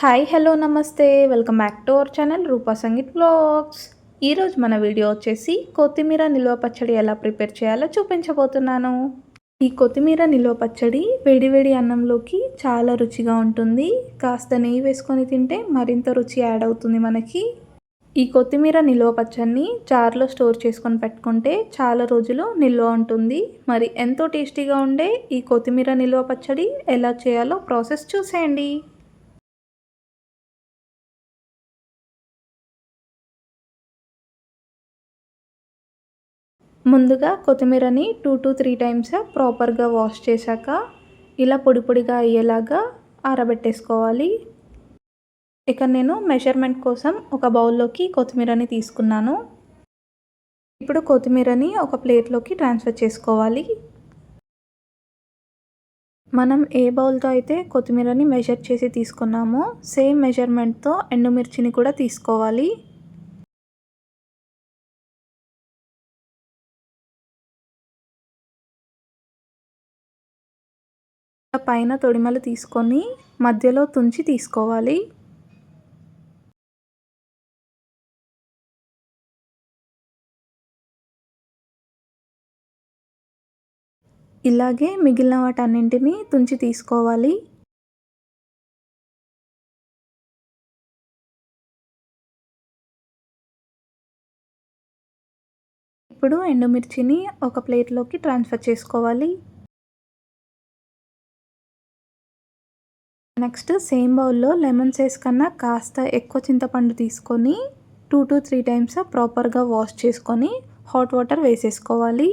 Hi hello నమస్తే. Welcome back to our channel Roopa Sangeet blogs. ఈరోజు మన video వచ్చేసి కొత్తిమీర నిల్వ పచ్చడి ఎలా ప్రిపేర్ చేయాలో చూపించబోతున్నాను. ఈ కొత్తిమీర నిల్వ పచ్చడి వేడివేడి అన్నంలోకి చాలా రుచిగా ఉంటుంది. కాస్త నెయ్యి వేసుకొని తింటే మరింత రుచి యాడ్ అవుతుంది మనకి. ఈ కొత్తిమీర నిల్వ పచ్చడిని జార్లో స్టోర్ చేసుకొని పెట్టుకుంటే చాలా రోజులు నిల్వ ఉంటుంది. మరి ఎంతో టేస్టీగా ఉండే ఈ కొత్తిమీర నిల్వ పచ్చడి ఎలా చేయాలో ప్రాసెస్ చూసేయండి. ముందుగా కొత్తిమీరని టూ టు త్రీ టైమ్స్ ప్రాపర్గా వాష్ చేశాక ఇలా పొడి పొడిగా అయ్యేలాగా ఆరబెట్టేసుకోవాలి. ఇక నేను మెజర్మెంట్ కోసం ఒక బౌల్లోకి కొత్తిమీరని తీసుకున్నాను. ఇప్పుడు కొత్తిమీరని ఒక ప్లేట్లోకి ట్రాన్స్ఫర్ చేసుకోవాలి. మనం ఏ బౌల్తో అయితే కొత్తిమీరని మెజర్ చేసి తీసుకున్నామో సేమ్ మెజర్మెంట్తో ఎండుమిర్చిని కూడా తీసుకోవాలి. పైన తొడిమలు తీసుకొని మధ్యలో తుంచి తీసుకోవాలి. ఇలాగే మిగిలిన వాటన్నింటినీ తుంచి తీసుకోవాలి. ఇప్పుడు ఎండుమిర్చిని ఒక ప్లేట్లోకి ట్రాన్స్ఫర్ చేసుకోవాలి. నెక్స్ట్ సేమ్ బౌల్లో లెమన్ సైజ్ కన్నా కాస్త ఎక్కువ చింతపండు తీసుకొని టూ టు త్రీ టైమ్స్ ప్రాపర్గా వాష్ చేసుకొని హాట్ వాటర్ వేసేసుకోవాలి.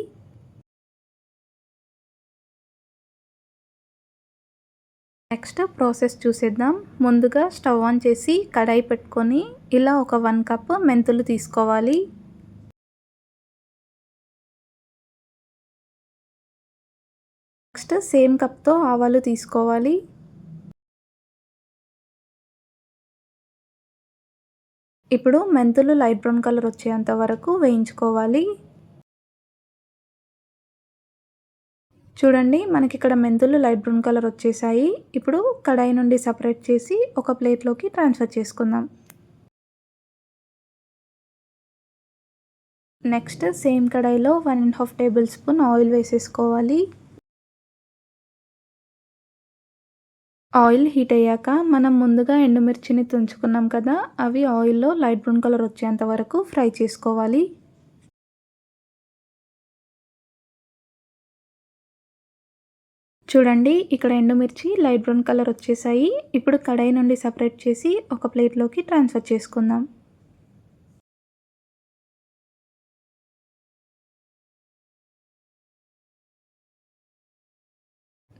నెక్స్ట్ ప్రాసెస్ చూసేద్దాం. ముందుగా స్టవ్ ఆన్ చేసి కడాయి పెట్టుకొని ఇలా ఒక వన్ కప్ మెంతులు తీసుకోవాలి. నెక్స్ట్ సేమ్ కప్తో ఆవాలు తీసుకోవాలి. ఇప్పుడు మెంతులు లైట్ బ్రౌన్ కలర్ వచ్చేంత వరకు వేయించుకోవాలి. చూడండి మనకి ఇక్కడ మెంతులు లైట్ బ్రౌన్ కలర్ వచ్చేసాయి. ఇప్పుడు కడాయి నుండి సపరేట్ చేసి ఒక ప్లేట్లోకి ట్రాన్స్ఫర్ చేసుకుందాం. నెక్స్ట్ సేమ్ కడాయిలో one and half tablespoon oil వేసేసుకోవాలి. ఆయిల్ హీట్ అయ్యాక మనం ముందుగా ఎండుమిర్చిని తుంచుకున్నాం కదా అవి ఆయిల్లో లైట్ బ్రౌన్ కలర్ వచ్చేంత వరకు ఫ్రై చేసుకోవాలి. చూడండి ఇక్కడ ఎండుమిర్చి లైట్ బ్రౌన్ కలర్ వచ్చేసాయి. ఇప్పుడు కడాయి నుండి సపరేట్ చేసి ఒక ప్లేట్లోకి ట్రాన్స్ఫర్ చేసుకుందాం.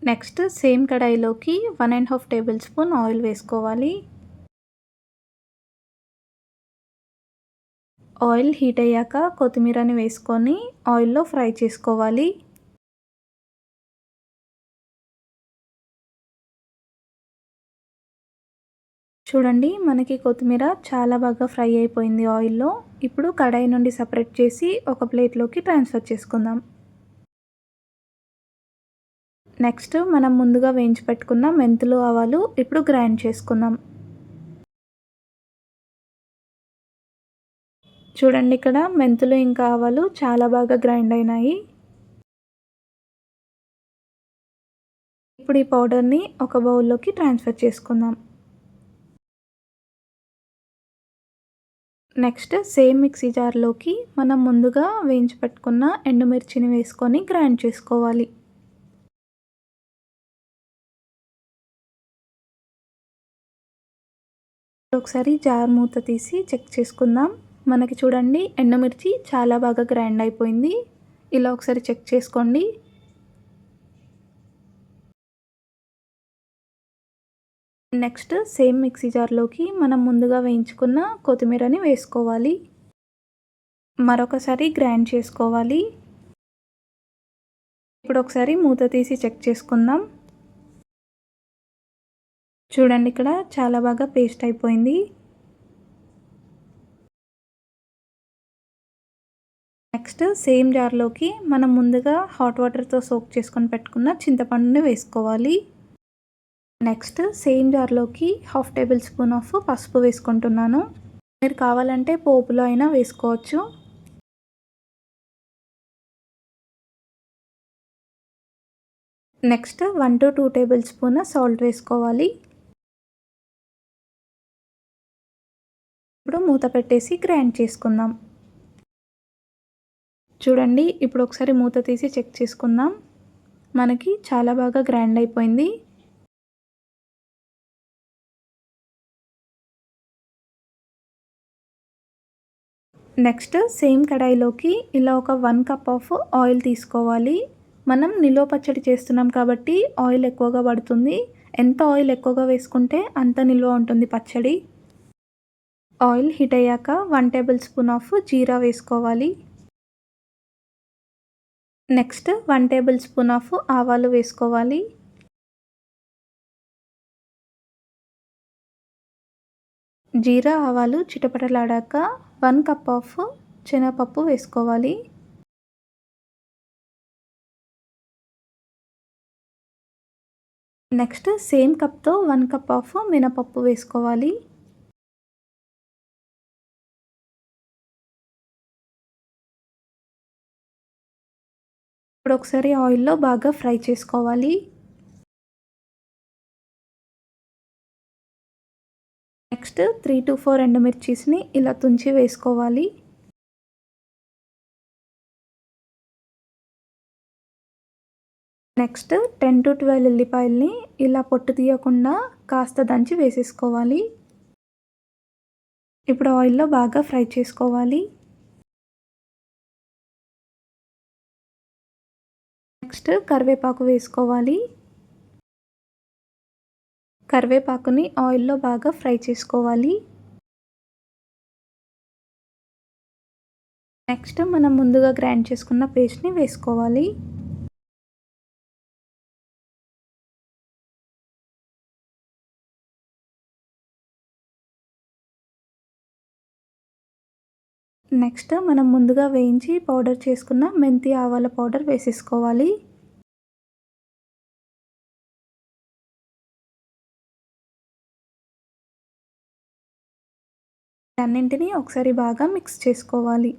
Next same కడాయిలోకి one and half tablespoon oil వేసుకోవాలి. ఆయిల్ హీట్ అయ్యాక కొత్తిమీరని వేసుకొని ఆయిల్లో ఫ్రై చేసుకోవాలి. చూడండి మనకి కొత్తిమీర చాలా బాగా ఫ్రై అయిపోయింది ఆయిల్లో. ఇప్పుడు కడాయి నుండి సపరేట్ చేసి ఒక ప్లేట్లోకి ట్రాన్స్ఫర్ చేసుకుందాం. నెక్స్ట్ మనం ముందుగా వేయించి పెట్టుకున్న మెంతులు ఆవాలు. ఇప్పుడు గ్రైండ్ చేసుకుందాం. చూడండి ఇక్కడ మెంతులు ఇంకా ఆవాలు చాలా బాగా గ్రైండ్ అయినాయి. ఇప్పుడు ఈ పౌడర్ని ఒక బౌల్లోకి ట్రాన్స్ఫర్ చేసుకుందాం. నెక్స్ట్ సేమ్ మిక్సీ జార్లోకి మనం ముందుగా వేయించి పెట్టుకున్న ఎండుమిర్చిని వేసుకొని గ్రైండ్ చేసుకోవాలి. ఒకసారి జార్ మూత తీసి చెక్ చేసుకుందాం. మనకి చూడండి ఎండుమిర్చి చాలా బాగా గ్రైండ్ అయిపోయింది. ఇలా ఒకసారి చెక్ చేసుకోండి. నెక్స్ట్ సేమ్ మిక్సీ జార్లోకి మనం ముందుగా వేయించుకున్న కొత్తిమీరని వేసుకోవాలి. మరొకసారి గ్రైండ్ చేసుకోవాలి. ఇప్పుడు ఒకసారి మూత తీసి చెక్ చేసుకుందాం. చూడండి ఇక్కడ చాలా బాగా పేస్ట్ అయిపోయింది. నెక్స్ట్ సేమ్ జార్లోకి మనం ముందుగా హాట్ వాటర్తో సోక్ చేసుకొని పెట్టుకున్న చింతపండుని వేసుకోవాలి. నెక్స్ట్ సేమ్ జార్లోకి హాఫ్ టేబుల్ స్పూన్ ఆఫ్ పసుపు వేసుకుంటున్నాను. మీరు కావాలంటే పోపులో అయినా వేసుకోవచ్చు. Next one to two tablespoon salt వేసుకోవాలి. ఇప్పుడు మూత పెట్టేసి గ్రైండ్ చేసుకుందాం. చూడండి ఇప్పుడు ఒకసారి మూత తీసి చెక్ చేసుకుందాం. మనకి చాలా బాగా గ్రైండ్ అయిపోయింది. నెక్స్ట్ సేమ్ కడాయిలోకి ఇలా ఒక వన్ కప్ ఆఫ్ ఆయిల్ తీసుకోవాలి. మనం నిలువ పచ్చడి చేస్తున్నాం కాబట్టి ఆయిల్ ఎక్కువగా పడుతుంది. ఎంత ఆయిల్ ఎక్కువగా వేసుకుంటే అంత నిల్వ ఉంటుంది పచ్చడి. ఆయిల్ హీట్ అయ్యాక వన్ టేబుల్ స్పూన్ ఆఫ్ జీరా వేసుకోవాలి. Next one table spoon of ఆవాలు వేసుకోవాలి. జీరా ఆవాలు చిటపటలాడాక వన్ కప్ ఆఫ్ శనగపప్పు వేసుకోవాలి. నెక్స్ట్ సేమ్ కప్తో వన్ కప్ ఆఫ్ మినపప్పు వేసుకోవాలి. ఇప్పుడు ఒకసారి ఆయిల్లో బాగా ఫ్రై చేసుకోవాలి. నెక్స్ట్ త్రీ టు ఫోర్ ఎండుమిర్చీస్ని ఇలా తుంచి వేసుకోవాలి. నెక్స్ట్ టెన్ టు ట్వెల్వ్ ఉల్లిపాయల్ని ఇలా పొట్టు తీయకుండా కాస్త దంచి వేసేసుకోవాలి. ఇప్పుడు ఆయిల్లో బాగా ఫ్రై చేసుకోవాలి. నెక్స్ట్ కరివేపాకు వేసుకోవాలి. కరివేపాకుని ఆయిల్లో బాగా ఫ్రై చేసుకోవాలి. నెక్స్ట్ మనం ముందుగా గ్రైండ్ చేసుకున్న పేస్ట్ని వేసుకోవాలి. నెక్స్ట్ మనం ముందుగా వేయించి పౌడర్ చేసుకున్న మెంతి ఆవాల పౌడర్ వేసేసుకోవాలి. అన్నింటినీ ఒకసారి బాగా మిక్స్ చేసుకోవాలి.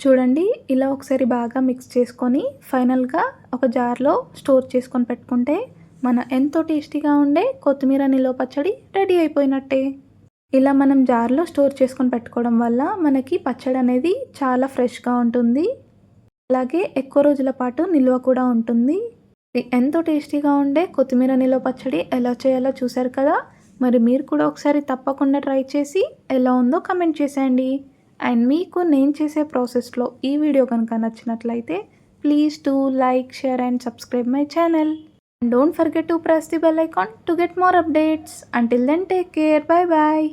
చూడండి ఇలా ఒకసారి బాగా మిక్స్ చేసుకొని ఫైనల్గా ఒక జార్లో స్టోర్ చేసుకొని పెట్టుకుంటే మన ఎంతో టేస్టీగా ఉండే కొత్తిమీర నిలో పచ్చడి రెడీ అయిపోయినట్టే. ఇలా మనం జార్లో స్టోర్ చేసుకొని పెట్టుకోవడం వల్ల మనకి పచ్చడి అనేది చాలా ఫ్రెష్గా ఉంటుంది. అలాగే ఎక్కువ రోజుల పాటు నిల్వ కూడా ఉంటుంది. ఎంతో టేస్టీగా ఉండే కొత్తిమీర నిలో పచ్చడి ఎలా చేయాలో చూసారు కదా? మరి మీరు కూడా ఒకసారి తప్పకుండా ట్రై చేసి ఎలా ఉందో కమెంట్ చేసేయండి. అండ్ మీకు నేను చేసే ప్రాసెస్లో ఈ వీడియో కనుక నచ్చినట్లయితే please to like share and subscribe my channel. And don't forget to press the bell icon to get more updates. Until then take care. Bye bye.